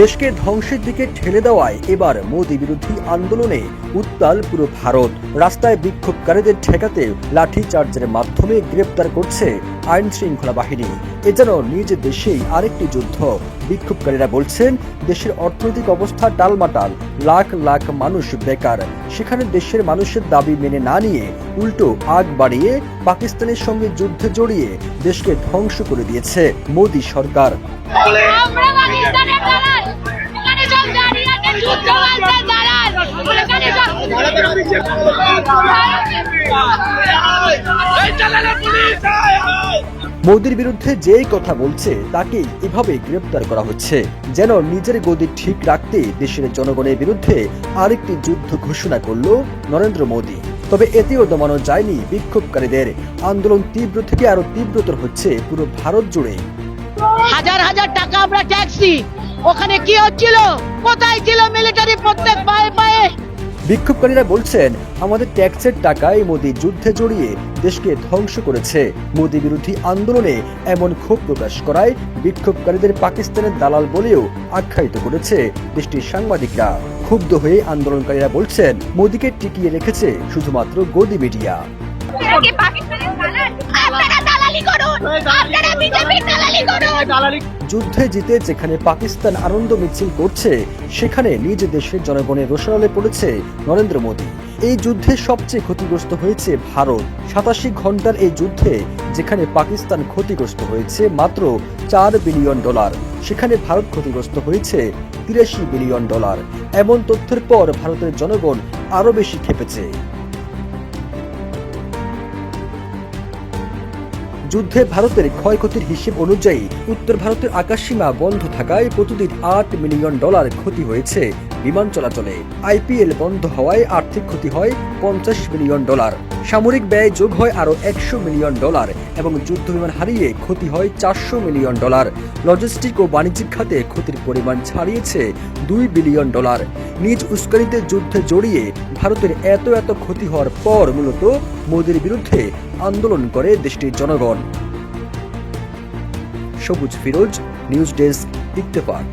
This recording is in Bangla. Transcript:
দেশকে ধ্বংসের দিকে ঠেলে দেওয়ায় এবার মোদী বিরোধী আন্দোলনে উত্তাল পুরো ভারত। রাস্তায় বিক্ষোভকারীদের ঠেকাতে লাঠি চার্জের মাধ্যমে গ্রেপ্তার করছে আইন শৃঙ্খলা বাহিনী। এ যেন নিজ দেশেই আরেকটি যুদ্ধ। বিক্ষোভকারীরা বলছেন, দেশের অর্থনৈতিক অবস্থা ডালমাটাল লাখ লাখ মানুষ বেকার। সেখানে দেশের মানুষের দাবি মেনে না নিয়ে উল্টো আগ বাড়িয়ে পাকিস্তানের সঙ্গে যুদ্ধে জড়িয়ে দেশকে ধ্বংস করে দিয়েছে মোদী সরকার। আমরা মোদির বিরুদ্ধে যেই কথা বলছে, তাকেই এভাবে গ্রেপ্তার করা হচ্ছে। যেন নিজের গদি ঠিক রাখতে দেশের জনগণের বিরুদ্ধে আরেকটি যুদ্ধ ঘোষণা করল নরেন্দ্র মোদী। তবে এতেও দমানো যায়নি বিক্ষোভকারীদের। আন্দোলন তীব্র থেকে আরও তীব্রতর হচ্ছে পুরো ভারত জুড়ে। হাজার হাজার টাকা আমরা ট্যাক্স ওখানে কি হচ্ছিল? কোথায় ছিল মিলিটারি প্রত্যেক বিক্ষোভকারীরা বলছেন, আমাদের ট্যাক্সের টাকায় মোদী যুদ্ধে জড়িয়ে দেশকে ধ্বংস করেছে। মোদী বিরোধী আন্দোলনে এমন ক্ষোভ প্রকাশ করায় বিক্ষোভকারীদের পাকিস্তানের দালাল বলেও আখ্যায়িত করেছে দেশটির সাংবাদিকরা। ক্ষুব্ধ হয়ে আন্দোলনকারীরা বলছেন, মোদীকে টিকিয়ে রেখেছে শুধুমাত্র গদি মিডিয়া। দালাল আপনারা দালালি করুন আপনারা বিজেপির দালালি করুন যুদ্ধে জিতে যেখানে পাকিস্তান আনন্দ মিছিল করছে সেখানে নিজ দেশের জনগণের রোষানলে পড়েছে নরেন্দ্র মোদী। এই যুদ্ধে সবচেয়ে ক্ষতিগ্রস্ত হয়েছে ভারত। সাতাশি ঘণ্টার এই যুদ্ধে যেখানে পাকিস্তান ক্ষতিগ্রস্ত হয়েছে মাত্র চার বিলিয়ন ডলার সেখানে ভারত ক্ষতিগ্রস্ত হয়েছে তিরাশি বিলিয়ন ডলার। এমন তথ্যের পর ভারতের জনগণ আরও বেশি খেপেছে যুদ্ধে ভারতের ক্ষয়ক্ষতির হিসেব অনুযায়ী উত্তর ভারতের আকাশসীমা বন্ধ থাকায় প্রতিদিন আট মিলিয়ন ডলার ক্ষতি হয়েছে। বিমান চলাচলে আইপিএল বন্ধ হওয়ায় আর্থিক ক্ষতি হয় পঞ্চাশ মিলিয়ন ডলার। সামরিক ব্যয় যোগ হয় আরও একশো মিলিয়ন ডলার এবং যুদ্ধ বিমান হারিয়ে ক্ষতি হয় চারশো মিলিয়ন ডলার। লজিস্টিক ও বাণিজ্যিক খাতে ক্ষতির পরিমাণ ছাড়িয়েছে দুই বিলিয়ন ডলার। নিজ উস্কানিতে যুদ্ধে জড়িয়ে ভারতের এত এত ক্ষতি হওয়ার পর মূলত মোদীর বিরুদ্ধে আন্দোলন করে দেশটির জনগণ। সবুজ ফিরোজ, নিউজ ডেস্ক, ইত্তেফাক।